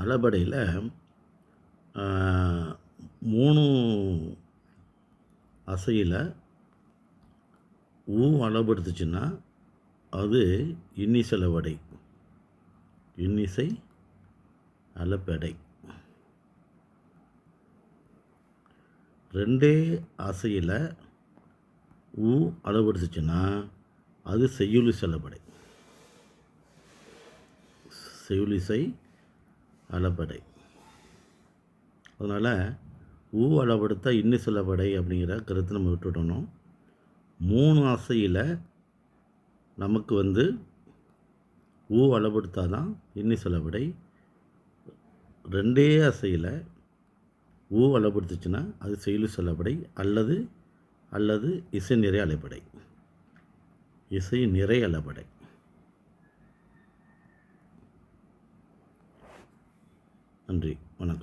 அளபடையில் மூணு அசையில் ஊ அளபடுத்துச்சுன்னா அது இன்னிசலவடை. இன்னிசை அலப்படை ரெண்டே அசையில் ஊ அளபடுத்துச்சுன்னா அது செய்யுளி செலப்படை செய்யுளிசை அளபடை. அதனால் ஊ அளபடுத்த இன்னி சொல்லப்படை அப்படிங்கிற கருத்தை நம்ம விட்டுவிடணும் மூணு அசையில் நமக்கு வந்து ஊ அளபடுத்தா தான் இன்னி சொல்லப்படை ரெண்டே அசையில் ஊ அளபடுத்துச்சுன்னா அது செயலு செல்லப்படை அல்லது அல்லது இசை நிறை அலைப்படை இசை நிறை அளபடை நன்றி. வணக்கம்.